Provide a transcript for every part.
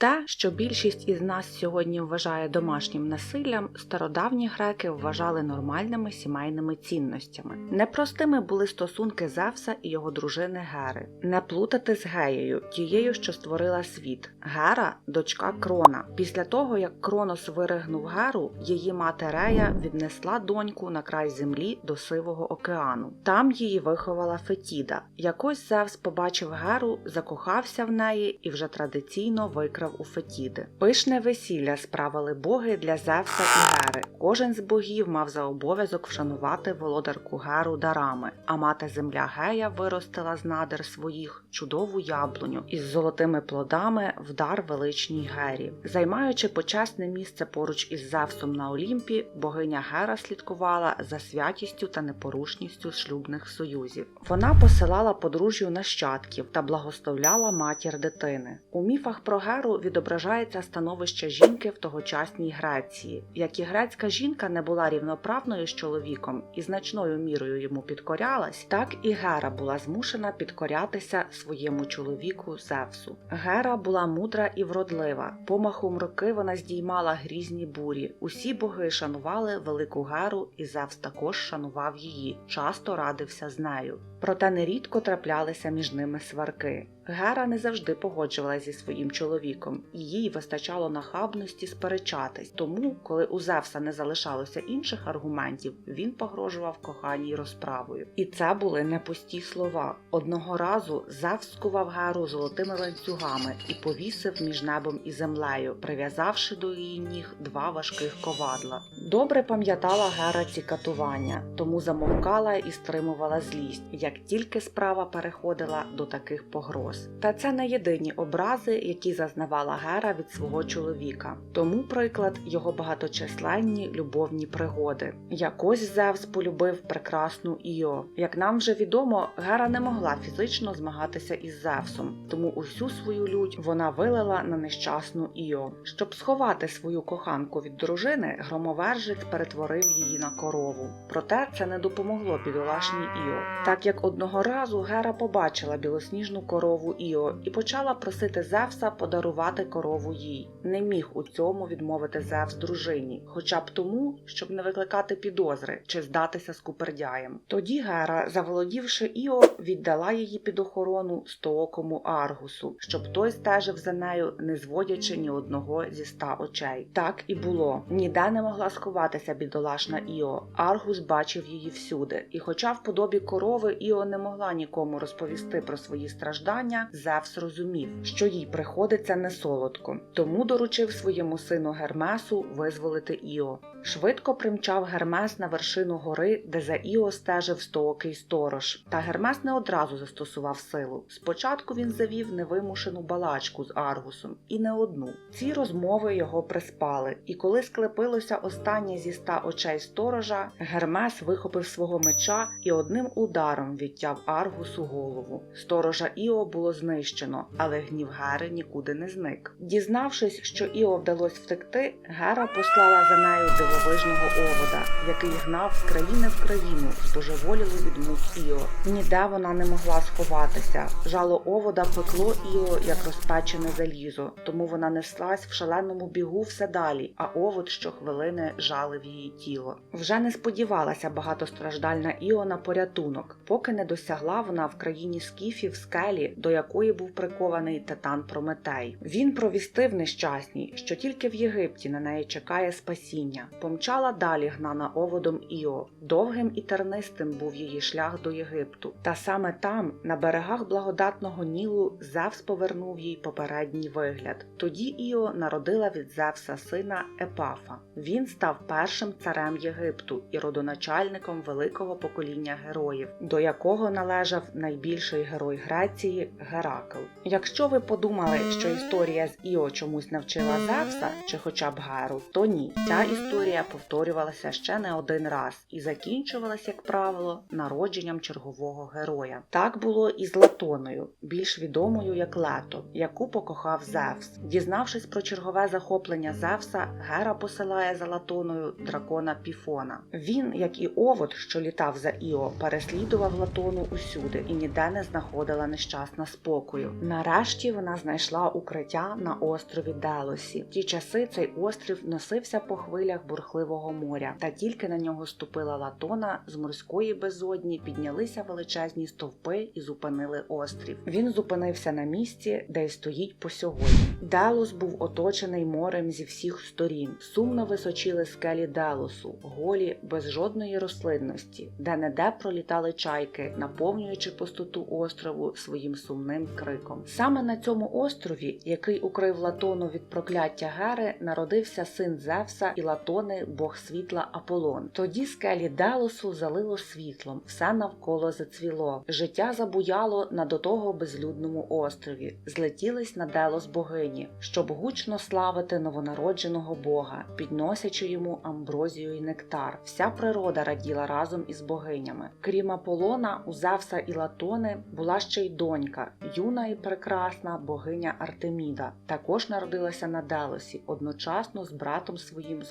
Те, що більшість із нас сьогодні вважає домашнім насиллям, стародавні греки вважали нормальними сімейними цінностями. Непростими були стосунки Зевса і його дружини Гери. Не плутати з Геєю, тією, що створила світ. Гера дочка Крона. Після того, як Кронос виригнув Геру, її мати Рея віднесла доньку на край землі до Сивого океану. Там її виховала Фетіда. Якось Зевс побачив Геру, закохався в неї і вже традиційно викрав у Фетіди. Пишне весілля справили боги для Зевса і Гери. Кожен з богів мав за обов'язок вшанувати володарку Геру дарами, а мати земля Гея виростила з надр своїх чудову яблуню із золотими плодами в дар величній Гері. Займаючи почесне місце поруч із Зевсом на Олімпі, богиня Гера слідкувала за святістю та непорушністю шлюбних союзів. Вона посилала подружжю нащадків та благословляла матір дитини. У міфах про Геру відображається становище жінки в тогочасній Греції. Як і грецька жінка не була рівноправною з чоловіком і значною мірою йому підкорялась, так і Гера була змушена підкорятися своєму чоловіку Зевсу. Гера була мудра і вродлива. Помахом руки вона здіймала грізні бурі. Усі боги шанували велику Геру, і Зевс також шанував її, часто радився з нею. Проте нерідко траплялися між ними сварки. Гера не завжди погоджувалася зі своїм чоловіком, і їй вистачало нахабності сперечатись. Тому, коли у Зевса не залишалося інших аргументів, він погрожував коханій розправою. І це були не пусті слова. Одного разу Зевс скував Геру золотими ланцюгами і повісив між небом і землею, прив'язавши до її ніг два важких ковадла. Добре пам'ятала Гера ці катування, тому замовкала і стримувала злість, як тільки справа переходила до таких погроз. Та це не єдині образи, які зазнавала Гера від свого чоловіка. Тому приклад його багаточисленні любовні пригоди. Якось Зевс полюбив прекрасну Іо. Як нам вже відомо, Гера не могла фізично змагатися із Зевсом, тому усю свою лють вона вилила на нещасну Іо. Щоб сховати свою коханку від дружини, громовержець перетворив її на корову. Проте це не допомогло бідолашній Іо, так як одного разу Гера побачила білосніжну корову Іо і почала просити Зевса подарувати корову їй. Не міг у цьому відмовити Зевс дружині, хоча б тому, щоб не викликати підозри чи здатися скупердяєм. Тоді Гера, заволодівши Іо, віддала її під охорону стоокому Аргусу, щоб той стежив за нею, не зводячи ні одного зі ста очей. Так і було. Ніде не могла сховатися бідолашна Іо. Аргус бачив її всюди, і, хоча в подобі корови Іо не могла нікому розповісти про свої страждання, Зевс розумів, що їй приходиться не солодко, тому доручив своєму сину Гермесу визволити Іо. Швидко примчав Гермес на вершину гори, де за Іо стежив стоокий сторож. Та Гермес не одразу застосував силу. Спочатку він завів невимушену балачку з Аргусом, і не одну. Ці розмови його приспали, і коли склепилося останнє зі ста очей сторожа, Гермес вихопив свого меча і одним ударом відтяв Аргусу голову. Сторожа Іо було знищено, але гнів Гери нікуди не зник. Дізнавшись, що Іо вдалося втекти, Гера послала за нею дивовижного овода, який гнав з країни в країну, збожеволіло від мук Іо. Ніде вона не могла сховатися. Жало овода пекло Іо як розпечене залізо, тому вона неслась в шаленому бігу все далі, а овод щохвилини жалив її тіло. Вже не сподівалася багатостраждальна Іо на порятунок, поки не досягла вона в країні скіфів скелі, до якої був прикований титан Прометей. Він провістив нещасній, що тільки в Єгипті на неї чекає спасіння. Помчала далі гнана оводом Іо. Довгим і тернистим був її шлях до Єгипту. Та саме там, на берегах благодатного Нілу, Зевс повернув їй попередній вигляд. Тоді Іо народила від Зевса сина Епафа. Він став першим царем Єгипту і родоначальником великого покоління героїв, до якого належав найбільший герой Греції Геракл. Якщо ви подумали, що історія з Іо чомусь навчила Зевса чи хоча б Геру, то ні. Ця історія повторювалася ще не один раз і закінчувалася, як правило, народженням чергового героя. Так було і з Латоною, більш відомою як Лето, яку покохав Зевс. Дізнавшись про чергове захоплення Зевса, Гера посилає за Латоною дракона Піфона. Він, як і овод, що літав за Іо, переслідував Латону усюди і ніде не знаходила нещасна спокою. Нарешті вона знайшла укриття на острові Делосі. В ті часи цей острів носився по хвилях бурхливого моря, та тільки на нього ступила Латона з морської безодні, піднялися величезні стовпи і зупинили острів. Він зупинився на місці, де й стоїть по сьогодні. Делос був оточений морем зі всіх сторін. Сумно височили скелі Делосу, голі без жодної рослинності, де не де пролітали чайки, наповнюючи пустоту острову своїм сумним криком. Саме на цьому острові, який укрив Латону від прокляття Гери, народився син Зевса і Латони, бог світла Аполлон. Тоді скелі Делосу залило світлом, все навколо зацвіло. Життя забуяло на до того безлюдному острові. Злетілись на Делос богині, щоб гучно славити новонародженого бога, підносячи йому амброзію і нектар. Вся природа раділа разом із богинями. Крім Аполлона, у Зевса і Латони була ще й донька, юна і прекрасна богиня Артеміда. Також народилася на Делосі одночасно з братом своїм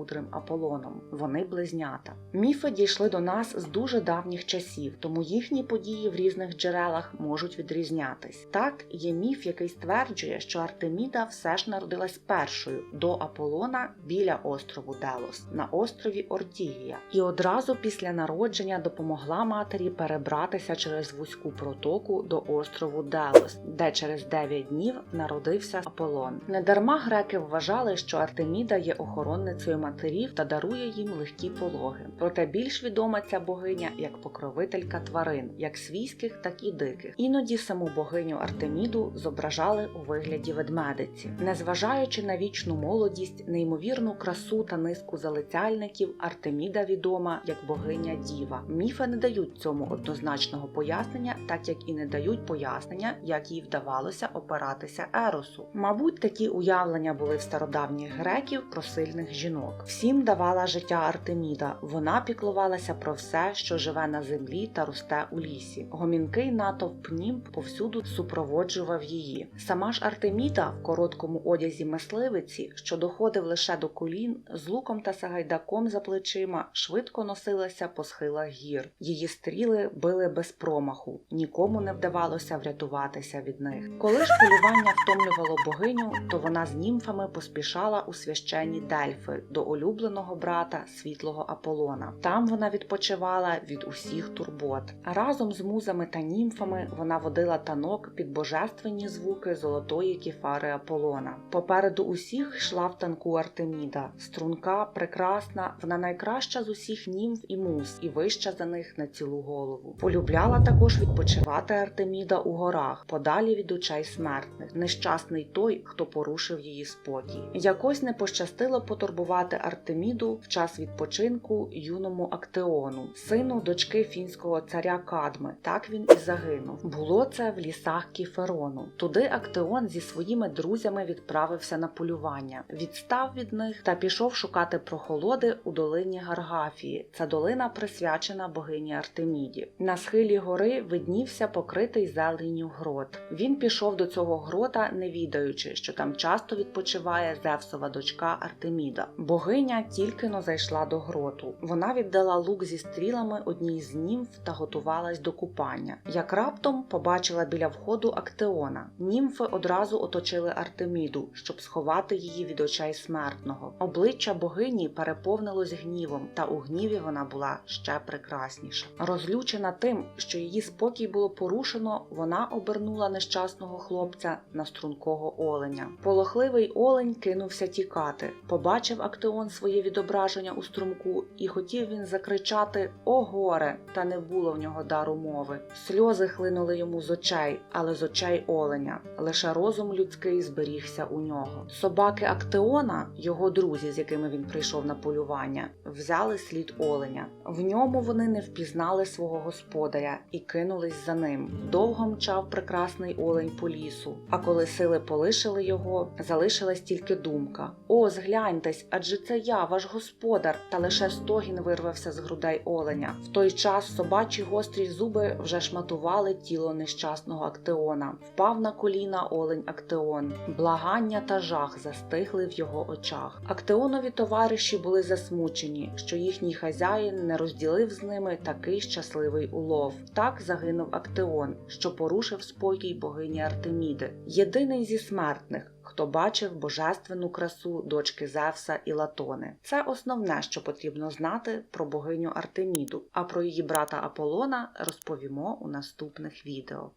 золотокудрим Аполлоном. Вони близнята. Міфи дійшли до нас з дуже давніх часів, тому їхні події в різних джерелах можуть відрізнятись. Так, є міф, який стверджує, що Артеміда все ж народилась першою до Аполлона біля острову Делос на острові Ортігія, і одразу після народження допомогла матері перебратися через вузьку протоку до острову Делос, де через 9 днів народився Аполлон. Недарма греки вважали, що Артеміда є охоронницею матерів та дарує їм легкі пологи. Проте більш відома ця богиня як покровителька тварин, як свійських, так і диких. Іноді саму богиню Артеміду зображали у вигляді ведмедиці. Незважаючи на вічну молодість, неймовірну красу та низку залицяльників, Артеміда відома як богиня Діва. Міфи не дають цьому однозначного пояснення, так як і не дають пояснення, як їй вдавалося опиратися Еросу. Мабуть, такі уявлення були в стародавніх греків про сильних жінок. Всім давала життя Артеміда. Вона піклувалася про все, що живе на землі та росте у лісі. Гомінкий натовп німб повсюду супроводжував її. Сама ж Артеміда в короткому одязі мисливиці, що доходив лише до колін, з луком та сагайдаком за плечима, швидко носилася по схилах гір. Її стріли били без промаху, нікому не вдавалося врятуватися від них. Коли ж полювання втомлювало богиню, то вона з німфами поспішала у священні Дельфи до улюбленого брата світлого Аполлона. Там вона відпочивала від усіх турбот. Разом з музами та німфами вона водила танок під божественні звуки золотої кефари Аполлона. Попереду усіх йшла в танку Артеміда, струнка, прекрасна, вона найкраща з усіх німф і муз, і вища за них на цілу голову. Полюбляла також відпочивати Артеміда у горах, подалі від очей смертних. Нещасний той, хто порушив її спокій. Якось не пощастило потурбувати Артеміду в час відпочинку юному Актеону, сину дочки фінського царя Кадми. Так він і загинув. Було це в лісах Кіферону. Туди Актеон зі своїми друзями відправився на полювання, відстав від них та пішов шукати прохолоди у долині Гаргафії. Ця долина присвячена богині Артеміді. На схилі гори виднівся покритий зеленню грот. Він пішов до цього грота, не відаючи, що там часто відпочиває Зевсова дочка Артеміда. Богиня тільки но зайшла до гроту. Вона віддала лук зі стрілами одній з німф та готувалась до купання. Як раптом побачила біля входу Актеона. Німфи одразу оточили Артеміду, щоб сховати її від очей смертного. Обличчя богині переповнилось гнівом, та у гніві вона була ще прекрасніша. Розлючена тим, що її спокій було порушено, вона обернула нещасного хлопця на стрункого оленя. Полохливий олень кинувся тікати. Побачив Актеон своє відображення у струмку, і хотів він закричати О горе! Та не було в нього дару мови. Сльози хлинули йому з очей, але з очей оленя. Лише розум людський зберігся у нього. Собаки Актеона, його друзі, з якими він прийшов на полювання, взяли слід оленя. В ньому вони не впізнали свого господаря і кинулись за ним. Довго мчав прекрасний олень по лісу. А коли сили полишили його, залишилась тільки думка: О, згляньтесь, адже це я, ваш господар, та лише стогін вирвався з грудей оленя. В той час собачі гострі зуби вже шматували тіло нещасного Актеона. Впав на коліна олень Актеон. Благання та жах застигли в його очах. Актеонові товариші були засмучені, що їхній хазяїн не розділив з ними такий щасливий улов. Так загинув Актеон, що порушив спокій богині Артеміди, єдиний зі смертних. Хто бачив божественну красу дочки Зевса і Латони. Це основне, що потрібно знати про богиню Артеміду, а про її брата Аполлона розповімо у наступних відео.